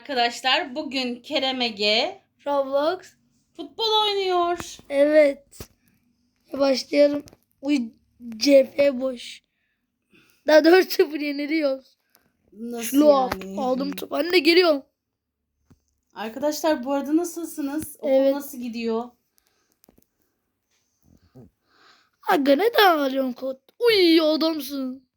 Arkadaşlar bugün Kerem Ege Roblox. futbol oynuyor. Evet. Başlayalım. Uy CF boş. Daha 4-0 yeniliyoruz. Nasıl Şlo yani? aldım top. Anne geliyor. Arkadaşlar bu arada nasılsınız? Okul Evet. nasıl gidiyor? Aga neden alıyorsun kod? Uy adamsın.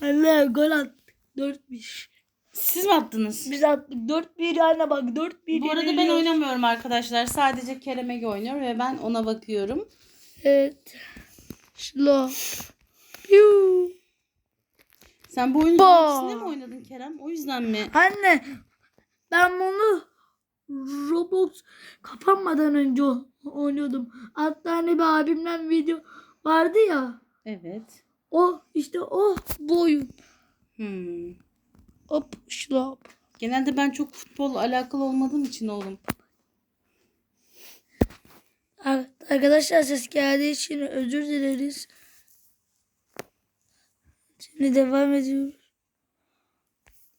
Anne gol attık. 4-1. Siz mi attınız? Biz attık 4-1 anne bak 4-1 Bu arada ben yeniliyoruz. oynamıyorum arkadaşlar. Sadece Kerem Ege oynuyor ve ben ona bakıyorum. Evet. Şlo. Piu. Sen bu oyunun Ba. ikisinde mi oynadın Kerem? O yüzden mi? Anne ben bunu Roblox kapanmadan önce o- oynuyordum. Hatta hani bir abimden video vardı ya. Evet. O işte o bu oyun. Hmm. Hop şlop. Genelde ben çok futbol alakalı olmadığım için oğlum. Ar- Arkadaşlar ses geldiği için özür dileriz. Şimdi devam ediyoruz.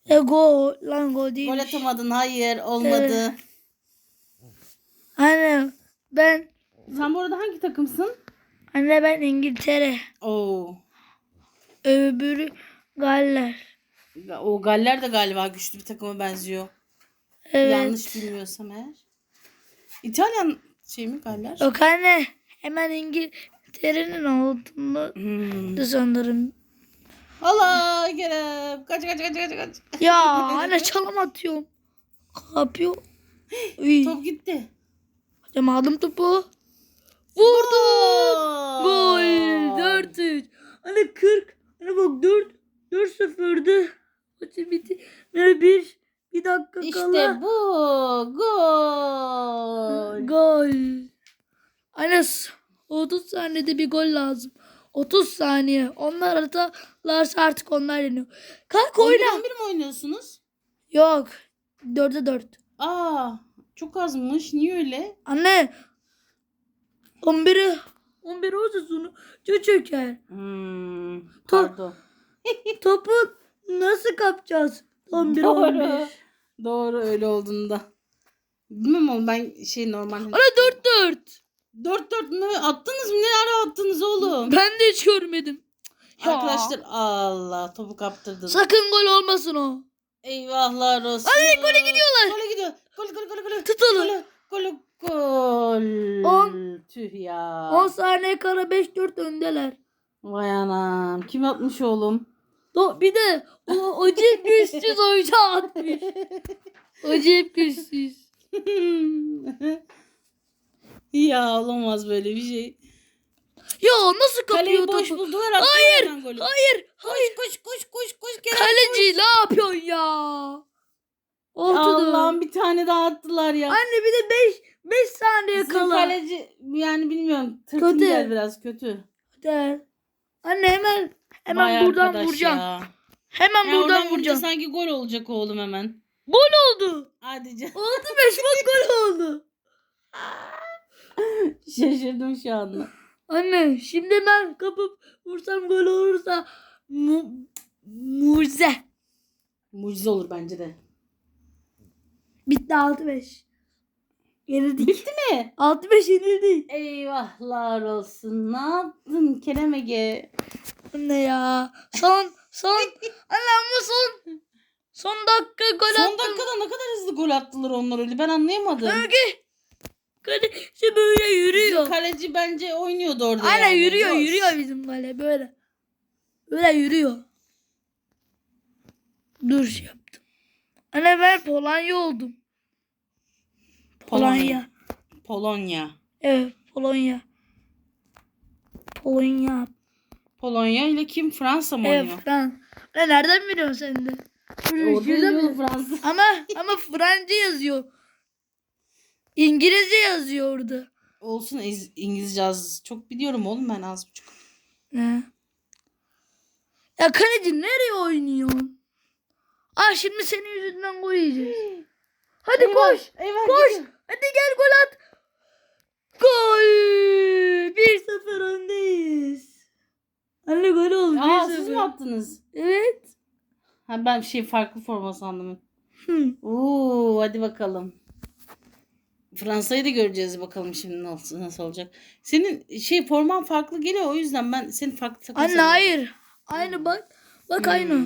E go lan go Gol değilmiş. atamadın. Hayır. Olmadı. Anne ben Sen bu arada hangi takımsın? anne ben İngiltere. Oo. Öbürü Galler. O Galler de galiba güçlü bir takıma benziyor. Evet. Yanlış bilmiyorsam eğer. İtalyan şey mi Galler? Yok anne. Hemen İngiltere'nin altında Hmm. sanırım. Allah Kerem. Kaç kaç kaç kaç kaç. Ya anne çalım atıyorum. Kapıyor. Top gitti. Hocam aldım topu. Vurdum. Gol. Gol. 4-3. Anne 40. Anne bak 4. 4-0'dı. Maçı bitti. Ve bir. Bir dakika İşte kala. bu. Gol. Gol. Anne s- 30 saniyede bir gol lazım. 30 saniye. Onlar atarlarsa artık onlar yeniyor. Kalk 11 oyna. 11 mi oynuyorsunuz? Yok. 4'e 4. Aa, çok azmış. Niye öyle? Anne. 11'e 11 olsa sonu çöker. Hmm, Top- pardon. Nasıl kapacağız? 11 11. Doğru. Doğru öyle olduğunda. Bilmem ama ben şey normal. Anne 4 4. 4 4 mü attınız mı? Ne ara attınız oğlum? Ben de hiç görmedim. Ya. Arkadaşlar Allah topu kaptırdın. Sakın gol olmasın o. Eyvahlar olsun. Hadi gole gidiyorlar. Gole gidiyor. Gol gol gol gol. Tutalım. Gol gol gol. On. Tüh ya. 10 saniye kala 5 4 öndeler. Vay anam. Kim atmış oğlum? Do bir de o, o cep güçsüz oyuncu atmış. O cep güçsüz. ya olamaz böyle bir şey. Ya nasıl Kaleyi kapıyor boş topu? buldular attılar Hayır, golü. Hayır. Koş koş koş koş koş Kerem. Kaleci ne yapıyorsun ya? Oldu Allah'ım bir tane daha attılar ya. Anne bir de 5 5 saniye Bizim kala. kaleci yani bilmiyorum tırtım Kötü. gel biraz kötü. Der. Anne hemen hemen Vay buradan arkadaş vuracağım. ya. Hemen Ya buradan vuracağım. sanki gol olacak oğlum hemen. Gol oldu. Hadi canım. Oldu 5 bak gol oldu. Şaşırdım şu anda. Anne şimdi ben kapıp vursam gol olursa mu mucize. Mucize olur bence de. Bitti 6-5. Yenildik. Bitti mi? 6-5 yenildik. Eyvahlar olsun. Ne yaptın Kerem Ege? Anne ya. Son son. Ama son. Son dakika gol Son attım. dakikada ne kadar hızlı gol attılar onlar öyle. Ben anlayamadım. Öge. Kaleci böyle yürüyor. Bizim kaleci bence oynuyordu orada Aynen yani. yürüyor Boş. yürüyor bizim kale böyle. Böyle yürüyor. Dur şey yaptım. Anne ben Polonya oldum. Polonya. Polonya. Evet Polonya. Polonya. Polonya ile kim? Fransa mı Evet oynuyor? Frans. Lan nereden biliyorsun sen de? Orada yazıyor? Fransa. Ama ama Fransa yazıyor. İngilizce yazıyor orada. Olsun İz- İngilizce az. Çok biliyorum oğlum ben az buçuk. Ne? Ya kaleci nereye oynuyorsun? Ah şimdi senin yüzünden gol yiyeceğiz. Hadi Eyvah, koş. eyvah, Koş. gidiyor. Hadi gel gol at. Gol. 1-0 öndeyiz. Anne gol oldu. Aa 1-0. siz mi attınız? Evet. Ha ben şey farklı forma sandım. Hı. Oo hadi bakalım. Fransa'yı da göreceğiz bakalım şimdi nasıl nasıl olacak. Senin şey forman farklı geliyor o yüzden ben seni farklı takım Anne hayır. Aynı bak. Bak Hmm. aynı.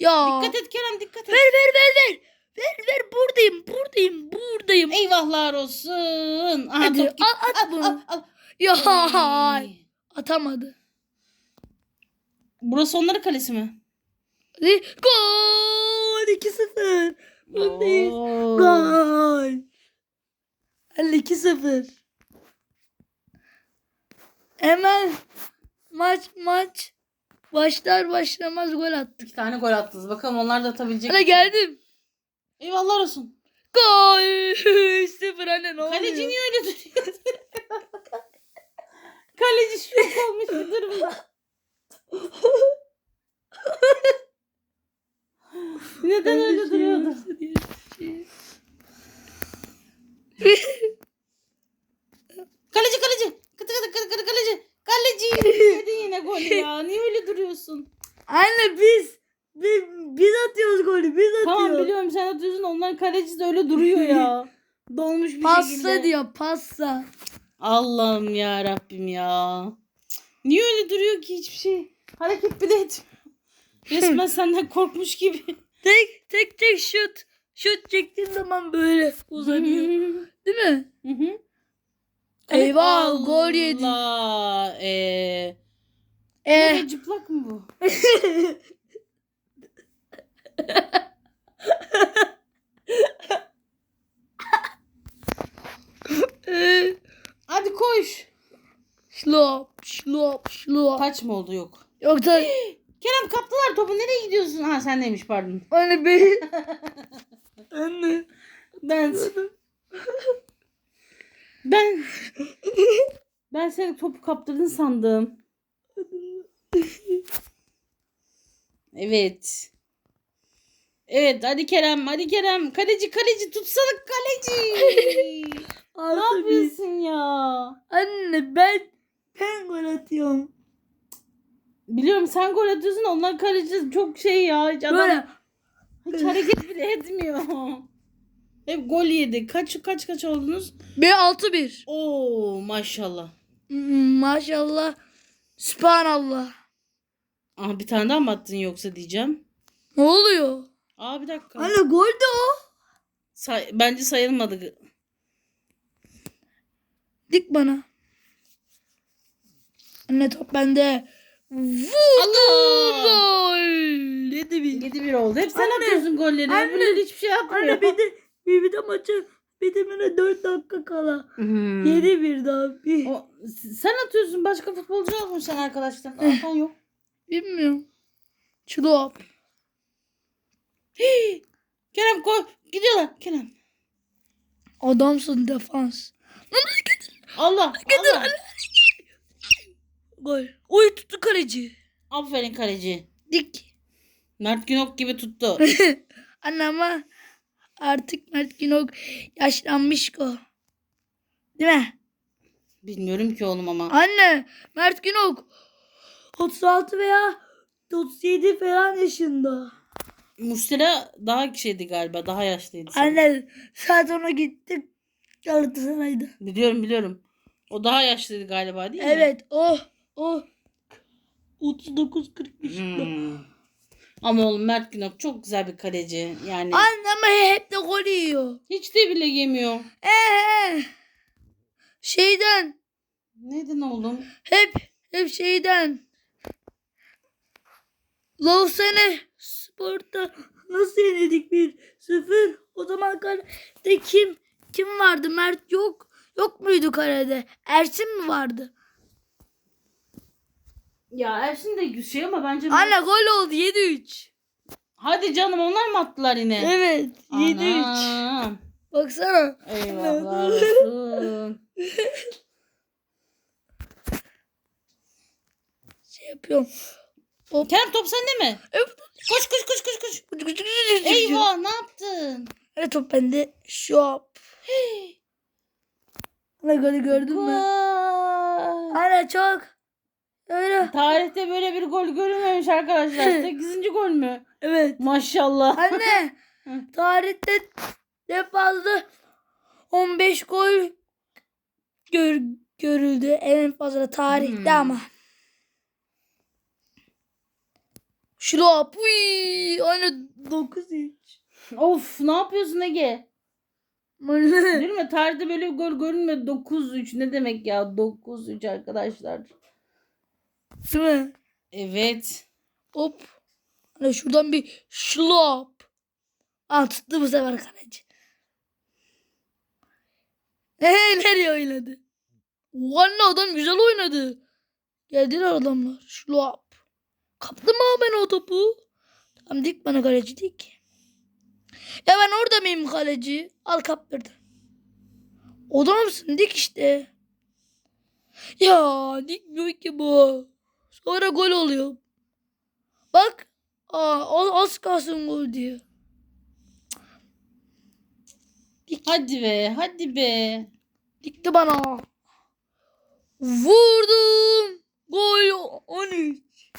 Ya. Dikkat et Kerem dikkat et. Ver ver ver ver. Ver ver buradayım buradayım buradayım. Eyvahlar olsun. Aha, Hadi top gitti. al at bunu. al, al. Ya Ay. atamadı. Burası onların kalesi mi? Hadi gol 2-0. Buradayız. Oo. Gol. 2-0. Hemen maç maç başlar başlamaz gol attık. İki tane gol attınız. Bakalım onlar da atabilecek. Hadi geldim. Eyvahlar olsun. Gol. 3-0 anne ne oluyor? Kaleci niye öyle duruyor? Kaleci şok olmuş bir durumda. Neden öyle duruyordu? Kaleci kaleci. Kıtı kıtı kıtı kıtı kaleci. Kaleci. Yedi yine gol ya. Niye öyle duruyorsun? Anne biz biz, biz atıyoruz golü biz atıyoruz. Tamam biliyorum sen atıyorsun. De öyle duruyor ya. Dolmuş bir Passa şekilde. diyor passa. Allah'ım ya Rabbim ya. Niye öyle duruyor ki hiçbir şey? Hareket bile etmiyor. Resmen senden korkmuş gibi. Tek tek tek şut. Şut çektiğin zaman böyle uzanıyor. Değil mi? Hı hı. Eyvah, gol yedi. Allah. Ee, Eh. ne, cıplak mı bu? eh. Hadi koş. Şlop şlop Kaç mı oldu yok. Yoksa Kerem kaptılar topu. Nereye gidiyorsun? Ha sen neymiş pardon. anne be. anne. Ben ben ben seni topu kaptırdın sandım. Evet. Evet hadi Kerem hadi Kerem. Kaleci kaleci tutsana kaleci. ne yapıyorsun ya? Anne ben gol atıyorum. Biliyorum sen gol atıyorsun onlar kaleci çok şey ya. Hiç, adam, Böyle hiç hareket bile etmiyor. Hep gol yedi. Kaç kaç kaç oldunuz? bir altı bir. Oo maşallah. Maşallah. Sübhanallah. Aa, bir tane daha mı attın yoksa diyeceğim. Ne oluyor? Aa bir dakika. Anne gol de o. Say- bence sayılmadı. Dik bana. Anne top bende. Allah! Yedi bir. 7-1 oldu. Hep sen Anne, atıyorsun golleri. anne, Öbürleri hiçbir şey yapmıyor. Anne bir de bir, bir de maçı bitimine 4 dakika kala. Hmm. Yedi bir daha. Bir. O, sen atıyorsun. Başka futbolcu yok mu sen arkadaşlar? Atan yok. Bilmiyorum. Çulop. Kerem koy. Gidiyorlar. Kerem. Adamsın defans. Allah. Getir Allah. Gol. Oy tuttu kaleci. Aferin kaleci. Dik. Mert Günok gibi tuttu. Anne ama artık Mert Günok yaşlanmış o. Değil mi? Bilmiyorum ki oğlum ama. Anne Mert Günok 36 veya 37 falan yaşında. Mustera daha şeydi galiba. Daha yaşlıydı. Anne saat ona gittik Galatasaray'da. Biliyorum biliyorum. O daha yaşlıydı galiba değil mi? Evet o o 39 40 yaşında. Hmm. Ama oğlum Mert Günok çok güzel bir kaleci. Yani Anne ama hep de gol yiyor. hiç de bile yemiyor. Ee, şeyden Neden oğlum? hep hep şeyden. Lovsene sporta nasıl yenildik bir sıfır? O zaman kalede kim kim vardı? Mert yok. Yok muydu kalede? Ersin mi vardı? Ya Ersin de şey ama bence... Anne gol oldu 7-3. Hadi canım onlar mı attılar yine? Evet 7-3. Anam. Baksana. Eyvahlar olsun. Şey yapıyorum. Kerem top sende mi? Evet. Koş koş koş koş koş. Eyvah ne yaptın? Evet top bende. Şop. Anne golü gördün mü? Anne çok. Öyle. Tarihte böyle bir gol görülmemiş arkadaşlar. 8. gol mü? Evet. Maşallah. Anne tarihte ne fazla 15 gol gör, görüldü. En fazla tarihte Hmm. ama. Şurap. Uy, anne 9 hiç. of ne yapıyorsun Ege? Değil mi? Tarihte böyle bir gol görülmedi. 9-3 ne demek ya? 9-3 arkadaşlar. Değil mi? Evet. Hop. Hani şuradan bir şlop. Aa tuttu bu sefer kaleci. Eee nereye oynadı? Anne adam güzel oynadı. Geldiler adamlar. Şlop. Kaptım ama ben o topu. Tamam dik bana kaleci dik. Ya ben orada mıyım kaleci? Al kaptırdı. Oda mısın? Dik işte. Ya dikmiyor ki bu. Sonra gol oluyor. Bak. Aa, az, kalsın gol diyor. Hadi be. Hadi be. Dikti bana. Vurdum. Gol 13.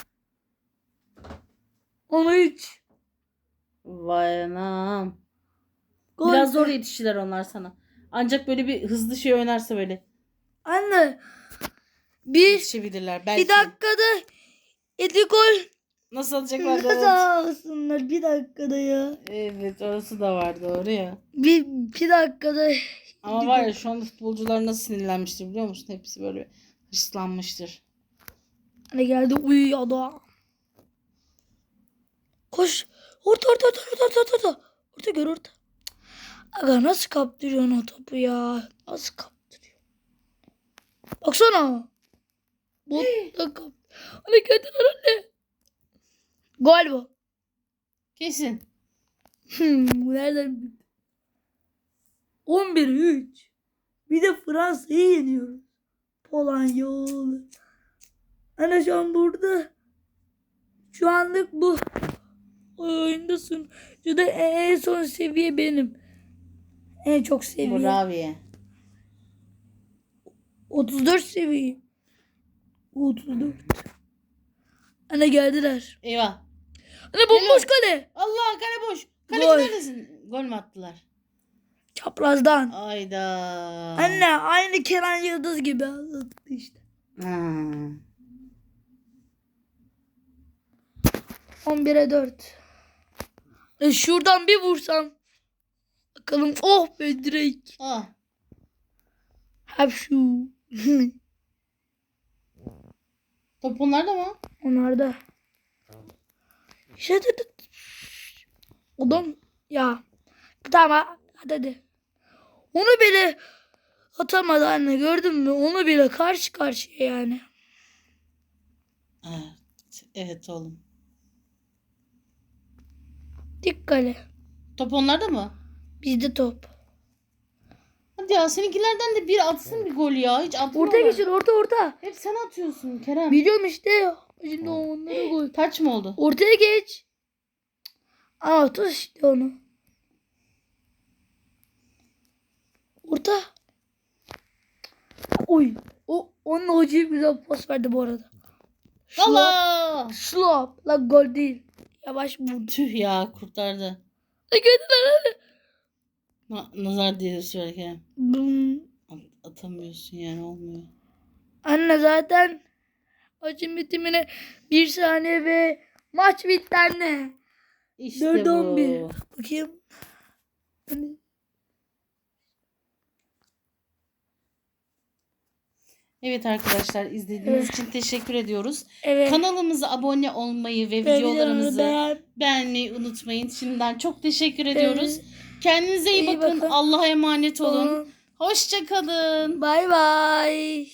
13. Vay anam. Gol. Biraz zor yetiştiler onlar sana. Ancak böyle bir hızlı şey oynarsa böyle Anne. Bir, yetişebilirler. Belki. bir dakikada 7 gol. Nasıl alacaklar? Nasıl Evet. alsınlar bir dakikada ya. evet orası da var doğru ya. Bir, bir dakikada. Ama var ya şu anda futbolcular nasıl sinirlenmiştir biliyor musun? Hepsi böyle hırslanmıştır. Hani geldi uyuyor adam. Koş. Orta orta orta orta orta orta. Orta gör orta. Aga nasıl kaptırıyorsun o topu ya? Nasıl kaptırıyor? Baksana. Botta kap. Hani kendine anne. Gol bu. Kesin. Hmm, bu nereden bildi? 11-3. Bir de Fransa'yı yeniyoruz. Polonya olur. Ana şu an burada. Şu anlık bu oyundasın. Şurada en son seviye benim. En çok seviye. Bravo. 34 seviye. 34. Ana geldiler. Eyvah. Ana bomboş kale. Allah kale boş. Kaleci Gol. neredesin? Gol mü attılar? Çaprazdan. Ayda. Anne aynı Kenan Yıldız gibi attı işte. Ha. 11'e 4. E şuradan bir vursam. Bakalım. Oh be direkt. Ah. Hep şu. Top onlarda mı? Onlar da. İşte dedi. Adam ya. Tamam hadi hadi. Onu bile atamadı anne gördün mü? Onu bile karşı karşıya yani. Evet. Evet oğlum. Dik kale. Top onlarda mı? Bizde top. Hadi ya seninkilerden de bir atsın bir gol ya. Hiç atmıyorlar. Orta geçir orta orta. Hep sen atıyorsun Kerem. Biliyorum işte. Şimdi onlara gol. Taç mı oldu? Ortaya geç. Aa tut işte onu. Orta. Oy. O onun hocaya güzel pas verdi bu arada. Allah! Slop. La gol değil. Yavaş vurdu. Tüh ya kurtardı. La geldiler hadi. Na- nazar diye söyle Kerem. Bum. At- atamıyorsun yani olmuyor. Anne zaten maçın bitimine bir saniye ve maç bitti anne. İşte 4'e bu. 11. Bakayım. Hani Evet arkadaşlar izlediğiniz Evet. için teşekkür ediyoruz. Evet. Kanalımıza abone olmayı ve videolarımızı videolarımızı beğen. beğenmeyi unutmayın. Şimdiden çok teşekkür ediyoruz. Kendinize iyi, İyi bakın. bakın. Allah'a emanet olun. Olun. Hoşça kalın. Bay bay.